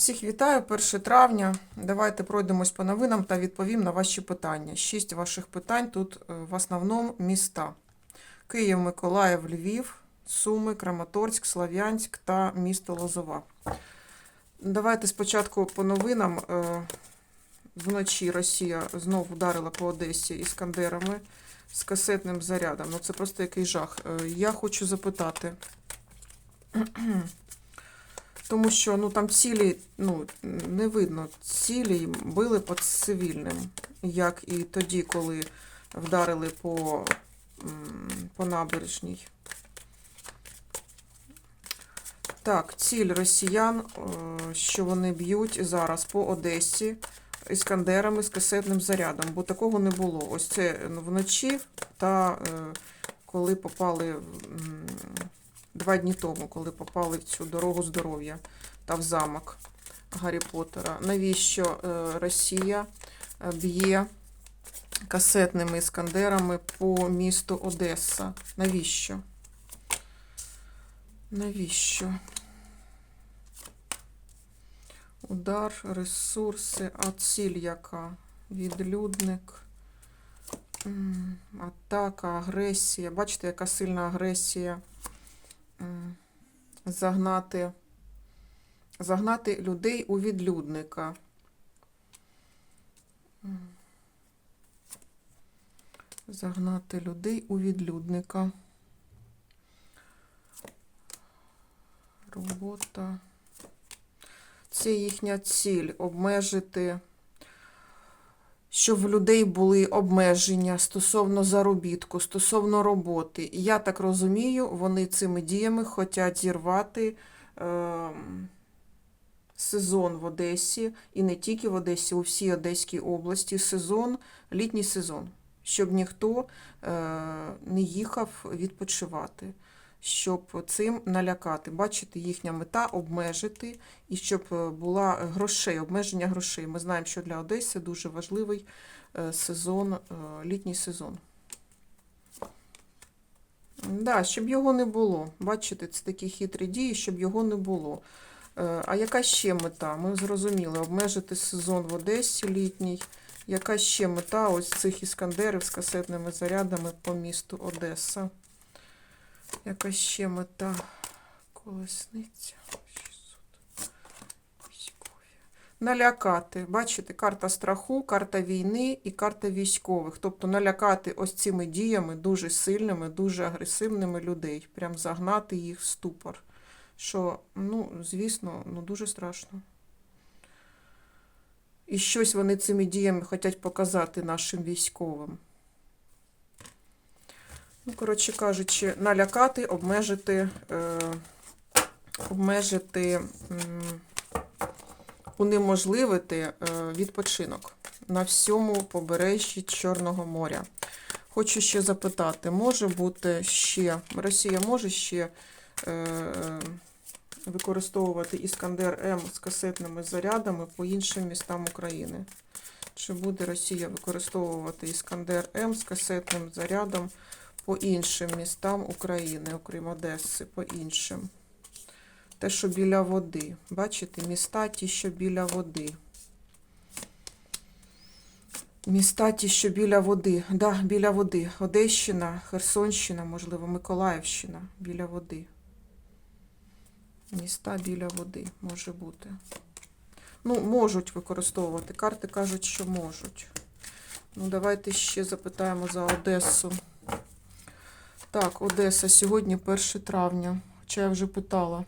Всіх вітаю, 1 травня. Давайте пройдемось по новинам та відповім на ваші питання. Шість ваших питань тут е, в основному міста: Київ, Миколаїв, Львів, Суми, Краматорськ, Слов'янськ та місто Лозова. Давайте спочатку по новинам. Е, Вночі Росія знову вдарила по Одесі іскандерами з касетним зарядом. Ну це просто який жах. Е, Я хочу запитати. Тому що ну, там цілі, ну, не видно, цілі били по цивільним, як і тоді, коли вдарили по, по набережній. Так, ціль росіян, е, що вони б'ють зараз по Одесі іскандерами з касетним зарядом, бо такого не було. Ось це вночі та е, коли попали два дні тому, коли попали в цю дорогу здоров'я та в замок Гаррі Поттера. Навіщо е, Росія е, б'є касетними іскандерами по місту Одеса? Навіщо? Навіщо? Удар, ресурси, а ціль яка? Відлюдник. Атака, агресія. Бачите, яка сильна агресія. Загнати, загнати людей у відлюдника. Загнати людей у відлюдника. Робота. Це їхня ціль обмежити, щоб в людей були обмеження стосовно заробітку, стосовно роботи. І я так розумію, вони цими діями хочуть зірвати е, сезон в Одесі, і не тільки в Одесі, у всій Одеській області, сезон, літній сезон, щоб ніхто е, не їхав відпочивати щоб цим налякати. Бачите, їхня мета обмежити і щоб е, була грошей, обмеження грошей. Ми знаємо, що для Одеси дуже важливий е, сезон, е, літній сезон. Да, щоб його не було. Бачите, це такі хитрі дії, щоб його не було. А яка ще мета? Ми зрозуміли, обмежити сезон в Одесі літній. Яка ще мета ось цих іскандерів з касетними зарядами по місту Одеса? Яка ще мета? Колесниця. Налякати. Бачите, карта страху, карта війни і карта військових. Тобто налякати ось цими діями дуже сильними, дуже агресивними людей. Прям загнати їх в ступор. Що, ну, звісно, ну дуже страшно. І щось вони цими діями хочуть показати нашим військовим. Ну, коротше кажучи, налякати, обмежити, е, обмежити, унеможливити е, відпочинок на всьому побережжі Чорного моря. Хочу ще запитати, може бути ще, Росія може ще е, е, використовувати Іскандер М з касетними зарядами по іншим містам України? Чи буде Росія використовувати Іскандер М з касетним зарядом? По іншим містам України, окрім Одеси, по іншим. Те, що біля води. Бачите, міста ті, що біля води. Міста ті, що біля води. Да, біля води. Одещина, Херсонщина, можливо, Миколаївщина біля води. Міста біля води може бути. Ну, можуть використовувати. Карти кажуть, що можуть. Ну, давайте ще запитаємо за Одесу. Так, Одеса, сьогодні 1 травня, хоча я вже питала.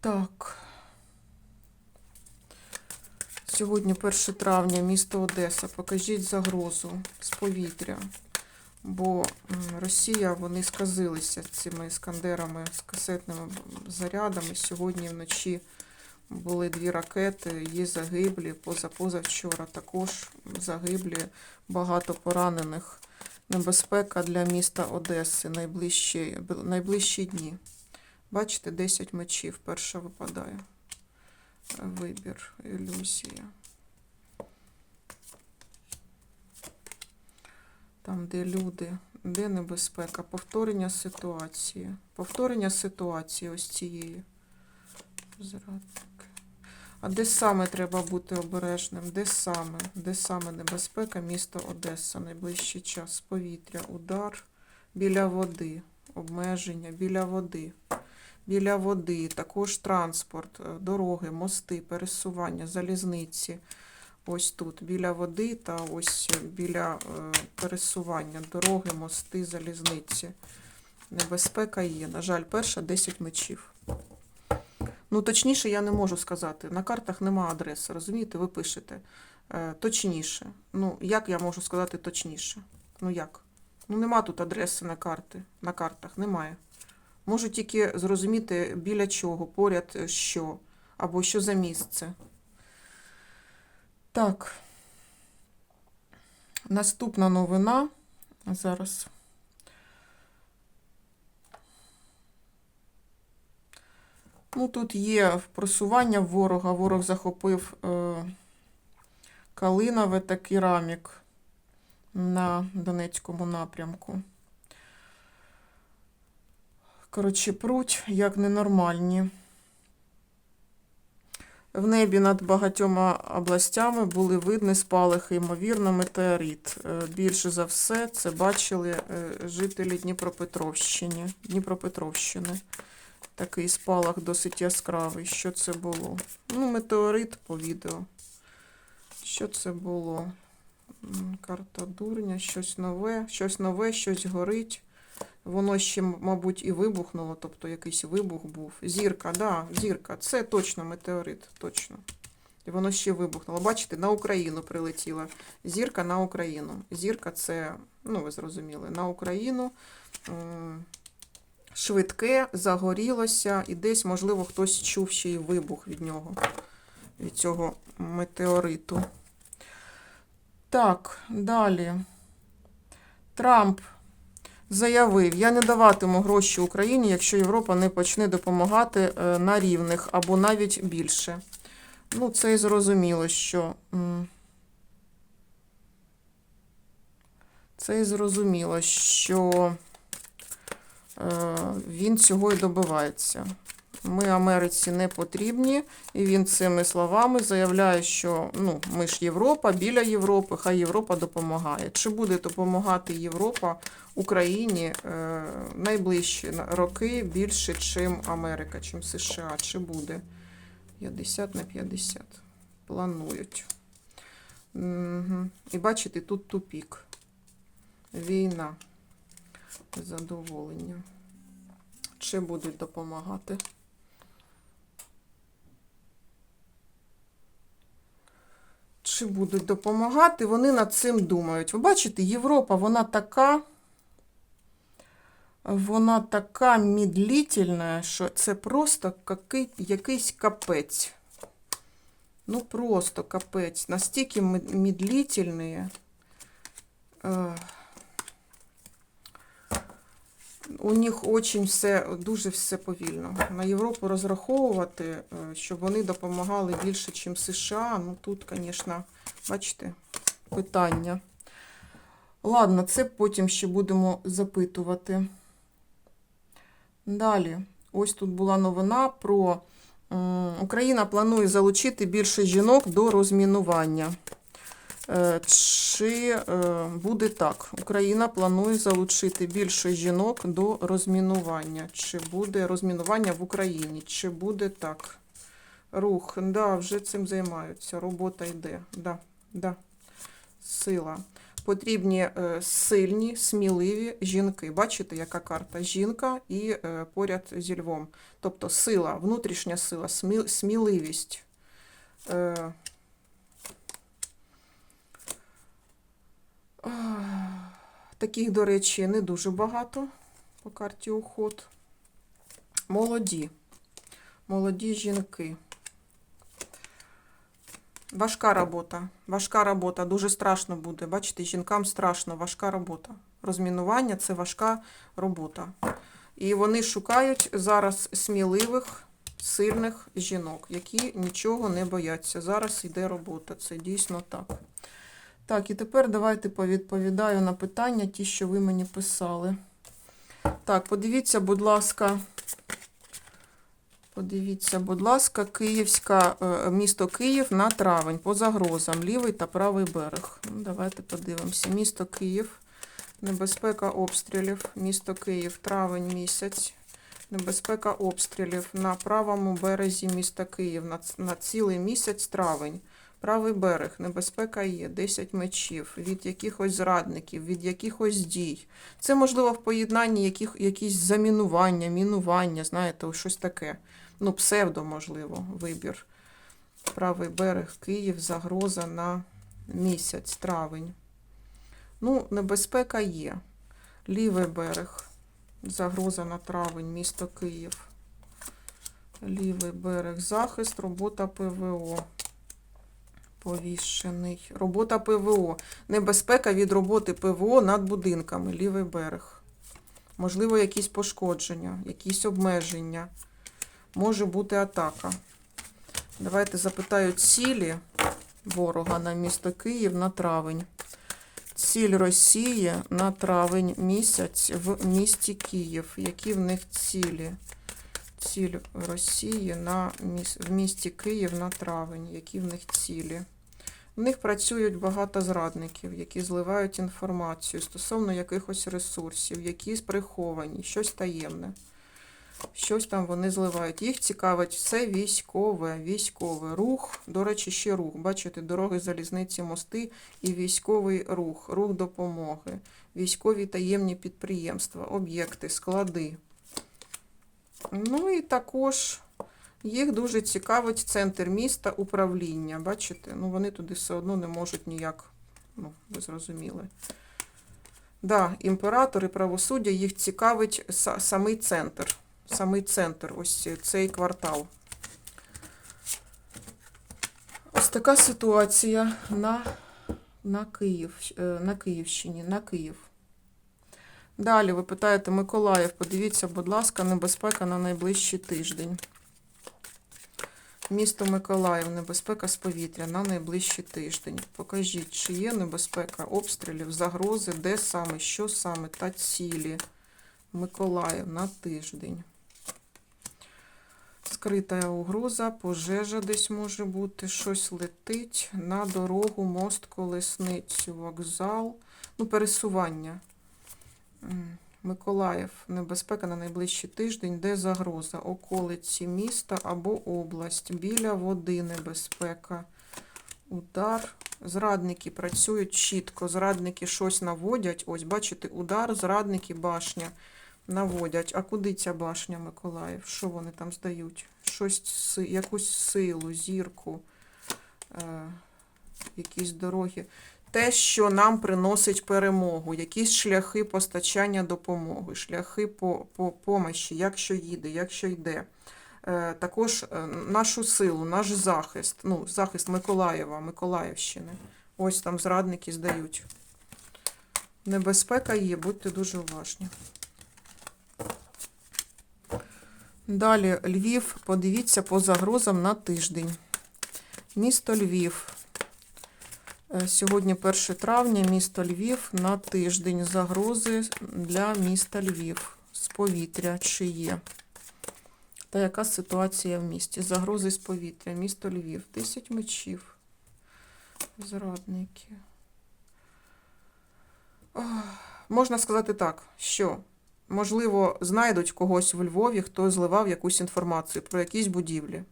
Так. Сьогодні 1 травня, місто Одеса. Покажіть загрозу з повітря. Бо Росія, вони сказилися цими іскандерами з касетними зарядами. Сьогодні вночі були дві ракети, є загиблі, поза-позавчора також загиблі, багато поранених. Небезпека для міста Одеси найближчі, найближчі дні. Бачите, 10 мечів перша випадає. Вибір, ілюзія. Там, де люди Де небезпека? Повторення ситуації. Повторення ситуації ось цієї. Зрадник. А де саме треба бути обережним? Де саме? Де саме небезпека? Місто Одеса. Найближчий час. Повітря, удар. Біля води. Обмеження. Біля води. Біля води. Також транспорт, е, дороги, мости, пересування, залізниці. Ось тут. Біля води та ось біля е, пересування. Дороги, мости, залізниці. Небезпека є. На жаль, перша 10 мечів. Ну, точніше, я не можу сказати. На картах нема адреси, розумієте, ви пишете. Е, точніше. Ну, як я можу сказати точніше? Ну як? Ну, нема тут адреси на карти. На картах немає. Можу тільки зрозуміти, біля чого, поряд е, що, або що за місце. Так. Наступна новина. Зараз. Ну, тут є просування ворога. Ворог захопив е, Калинове та Керамік на Донецькому напрямку. Коротше, пруть як ненормальні. В небі над багатьома областями були видні спалахи, ймовірно, метеорит. Е, Більше за все це бачили е, жителі Дніпропетровщини. Дніпропетровщини. Такий спалах досить яскравий. Що це було? Ну, метеорит по відео. Що це було? Карта дурня, щось нове, щось нове, щось горить. Воно ще, мабуть, і вибухнуло, тобто якийсь вибух був. Зірка, да, зірка. Це точно метеорит, точно. І воно ще вибухнуло. Бачите, на Україну прилетіла. Зірка на Україну. Зірка це, ну ви зрозуміли, на Україну. Швидке, загорілося, і десь, можливо, хтось чув ще й вибух від нього, від цього метеориту. Так, далі. Трамп заявив, я не даватиму гроші Україні, якщо Європа не почне допомагати е, на рівних або навіть більше. Ну, це і зрозуміло, що. Це і зрозуміло, що він цього і добивається. Ми Америці не потрібні, і він цими словами заявляє, що ну, ми ж Європа, біля Європи, хай Європа допомагає. Чи буде допомагати Європа Україні е, найближчі роки більше, чим Америка, чим США? Чи буде? 50 на 50. Планують. Угу. І бачите, тут тупік. Війна. Задоволення. Чи будуть допомагати? Чи будуть допомагати? Вони над цим думають. Ви бачите, Європа, вона така. Вона така медлительна, що це просто якийсь капець. Ну, просто капець. Настільки медлительні. Е, у них очень все, дуже все повільно. На Європу розраховувати, е, щоб вони допомагали більше, ніж США. Ну тут, звісно, бачите, питання. Ладно, це потім ще будемо запитувати. Далі, ось тут була новина про Україна планує залучити більше жінок до розмінування. Е, Чи е, буде так? Україна планує залучити більше жінок до розмінування. Чи буде розмінування в Україні? Чи буде так? Рух, да, вже цим займаються. Робота йде. Да, да. Сила. Потрібні е, сильні, сміливі жінки. Бачите, яка карта? Жінка і поряд зі львом. Тобто сила, внутрішня сила, смі- сміливість. Е, Ах, Таких, до речі, не дуже багато по карті уход. Молоді. Молоді жінки. Важка робота. Важка робота. Дуже страшно буде. Бачите, жінкам страшно, важка робота. Розмінування це важка робота. І вони шукають зараз сміливих, сильних жінок, які нічого не бояться. Зараз йде робота. Це дійсно так. Так, і тепер давайте повідповідаю на питання, ті, що ви мені писали. Так, подивіться, будь ласка. Подивіться, будь ласка, Київська, е, місто Київ на травень по загрозам, лівий та правий берег. Ну, давайте подивимося. Місто Київ, небезпека обстрілів. Місто Київ, травень місяць. Небезпека обстрілів на правому березі міста Київ на, на цілий місяць травень. Правий берег, небезпека є, 10 мечів, від якихось зрадників, від якихось дій. Це можливо в поєднанні яких, якісь замінування, мінування, знаєте, ось щось таке. Ну, псевдо, можливо, вибір. Правий берег, Київ, загроза на місяць, травень. Ну, небезпека є. Лівий берег, загроза на травень, місто Київ. Лівий берег, захист, робота ПВО. Повішений. Робота ПВО. Небезпека від роботи ПВО над будинками. Лівий берег. Можливо, якісь пошкодження, якісь обмеження. Може бути атака. Давайте запитаю цілі ворога на місто Київ на травень. Ціль Росії на травень місяць в місті Київ. Які в них цілі? Ціль Росії на в місті Київ на травень. Які в них цілі? В них працюють багато зрадників, які зливають інформацію стосовно якихось ресурсів, які приховані, щось таємне. Щось там вони зливають. Їх цікавить все військове, військове рух. До речі, ще рух. Бачите, дороги, залізниці, мости і військовий рух, рух допомоги, військові таємні підприємства, об'єкти, склади. Ну і також їх дуже цікавить центр міста, управління. Бачите? Ну вони туди все одно не можуть ніяк, ну, ви зрозуміли. Да, імператор і правосуддя їх цікавить самий центр. Самий центр, ось цей квартал. Ось така ситуація на, на, Київ, е, на Київщині, на Київ. Далі ви питаєте Миколаїв, подивіться, будь ласка, небезпека на найближчий тиждень. Місто Миколаїв, небезпека з повітря на найближчий тиждень. Покажіть, чи є небезпека обстрілів, загрози, де саме, що саме та цілі. Миколаїв на тиждень. Скрита угроза, пожежа десь може бути, щось летить на дорогу, мост, колесницю, вокзал, ну, пересування. Миколаїв, небезпека на найближчий тиждень, де загроза? Околиці міста або область, біля води небезпека. Удар. Зрадники працюють чітко. Зрадники щось наводять. Ось, бачите, удар, зрадники, башня наводять. А куди ця башня, Миколаїв? Що вони там здають? Щось, якусь силу, зірку, е, якісь дороги. Те, що нам приносить перемогу, якісь шляхи постачання допомоги, шляхи по, по помощі, якщо їде, якщо йде. Е, також е, нашу силу, наш захист, ну, захист Миколаєва, Миколаївщини. Ось там зрадники здають. Небезпека є, будьте дуже уважні. Далі Львів, подивіться по загрозам на тиждень. Місто Львів. Е, Сьогодні 1 травня, місто Львів на тиждень. Загрози для міста Львів. З повітря чи є. Та яка ситуація в місті? Загрози з повітря. Місто Львів. 10 мечів. Зрадники. Ох, Можна сказати так, що, можливо, знайдуть когось в Львові, хто зливав якусь інформацію про якісь будівлі.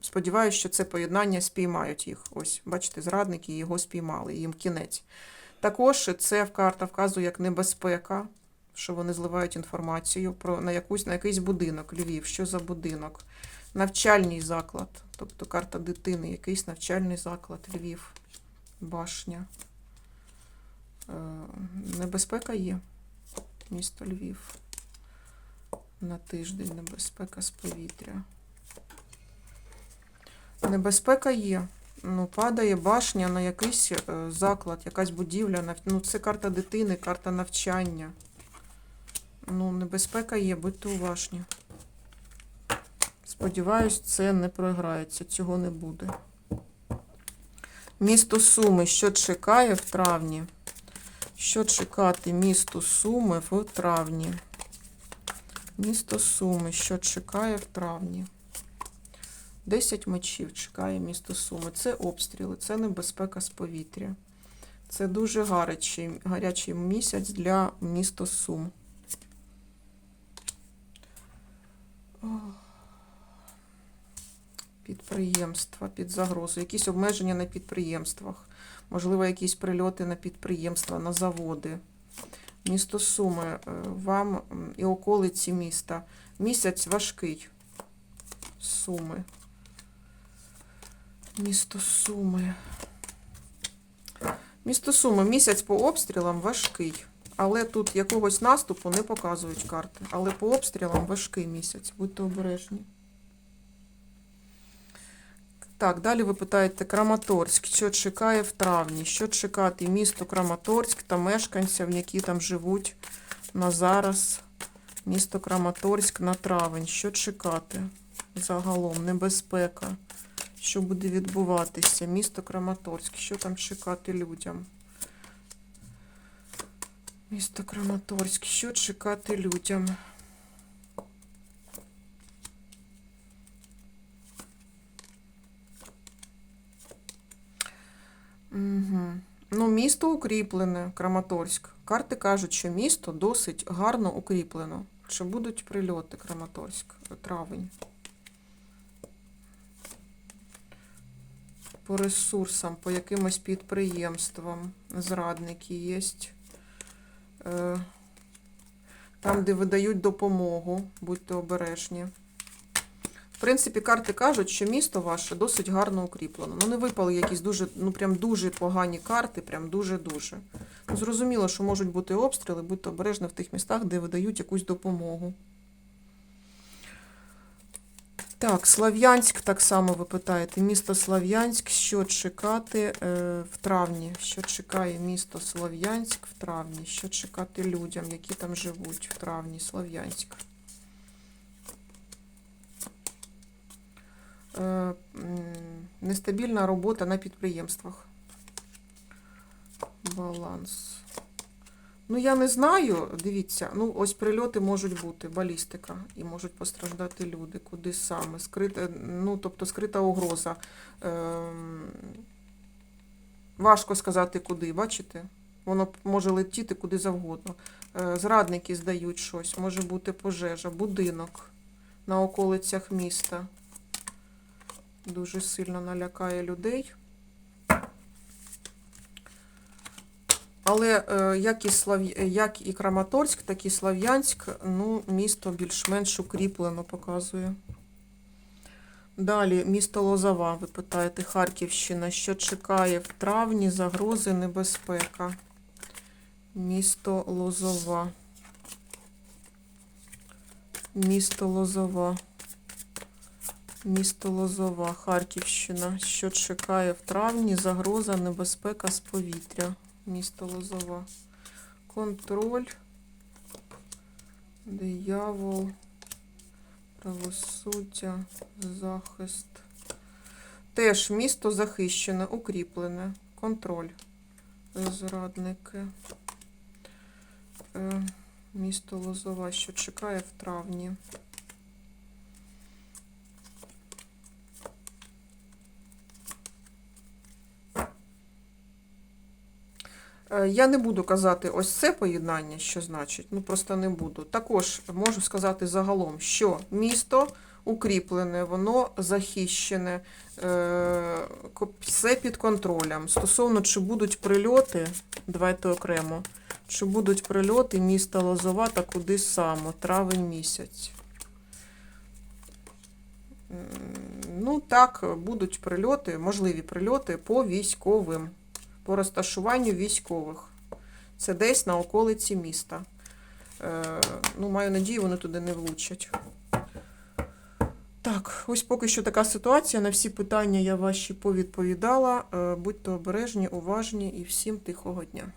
Сподіваюсь, що це поєднання спіймають їх. Ось, бачите, зрадники його спіймали, їм кінець. Також це карта вказує як небезпека, що вони зливають інформацію про на якусь на якийсь будинок Львів. Що за будинок? Навчальний заклад, тобто карта дитини, якийсь навчальний заклад Львів, башня. Е, Небезпека є. Місто Львів. На тиждень небезпека з повітря. Небезпека є. Ну, падає башня на якийсь е, заклад, якась будівля. Ну, це карта дитини, карта навчання. Ну, небезпека є, будьте уважні. Сподіваюсь, це не програється, цього не буде. Місто Суми, що чекає в травні? Що чекати місту Суми в травні? Місто Суми, що чекає в травні? 10 мечів чекає місто Суми. Це обстріли, це небезпека з повітря. Це дуже гарячий, гарячий місяць для міста Сум. Підприємства під загрозою. Якісь обмеження на підприємствах. Можливо, якісь прильоти на підприємства, на заводи. Місто Суми, е, вам і околиці міста. Місяць важкий. Суми. Місто Суми. Місто Суми. Місяць по обстрілам важкий. Але тут якогось наступу не показують карти. Але по обстрілам важкий місяць. Будьте обережні. Так, далі ви питаєте Краматорськ, що чекає в травні? Що чекати місто Краматорськ та мешканців, які там живуть на зараз? Місто Краматорськ на травень. Що чекати? Загалом, небезпека. Що буде відбуватися? Місто Краматорськ. Що там чекати людям? Місто Краматорськ. Що чекати людям? Угу. Ну, місто укріплене, Краматорськ. Карти кажуть, що місто досить гарно укріплено. Чи будуть прильоти Краматорськ, травень? По ресурсам, по якимось підприємствам. Зрадники є. Е, Там, де видають допомогу, будьте обережні. В принципі, карти кажуть, що місто ваше досить гарно укріплено. Ну, не випали якісь дуже, ну прям дуже погані карти, прям дуже-дуже. Ну, зрозуміло, що можуть бути обстріли, будьте обережні в тих містах, де видають якусь допомогу. Так, Слав'янськ, так само ви питаєте. Місто Слав'янськ, що чекати е, в травні? Що чекає місто Слов'янськ в травні? Що чекати людям, які там живуть в травні? Слов'янськ. Е, Нестабільна робота на підприємствах. Баланс. Ну, я не знаю. Дивіться, ну ось прильоти можуть бути, балістика, і можуть постраждати люди. Куди саме? Скрита, ну, тобто скрита угроза. Ем, важко сказати, куди, бачите? Воно може летіти куди завгодно. Е, зрадники здають щось, може бути пожежа, будинок на околицях міста. Дуже сильно налякає людей. Але е, як і, Слав... як і Краматорськ, так і Слав'янськ, ну, місто більш-менш укріплено показує. Далі місто Лозова, ви питаєте, Харківщина, що чекає в травні загрози небезпека. Місто Лозова. Місто Лозова. Місто Лозова, Харківщина. Що чекає в травні? Загроза, небезпека з повітря. Місто Лозова. Контроль. Диявол. Правосуддя. Захист. Теж місто захищене, укріплене. Контроль. Зрадники. Е, Місто Лозова, що чекає в травні. Я не буду казати ось це поєднання, що значить, ну просто не буду. Також можу сказати загалом, що місто укріплене, воно захищене, е, все під контролем. Стосовно, чи будуть прильоти, давайте окремо, чи будуть прильоти міста Лозова та куди саме, травень місяць. Ну так, будуть прильоти, можливі прильоти по військовим по розташуванню військових. Це десь на околиці міста. Е, ну, маю надію, вони туди не влучать. Так, ось поки що така ситуація. На всі питання я ваші повідповідала. Е, будьте обережні, уважні і всім тихого дня.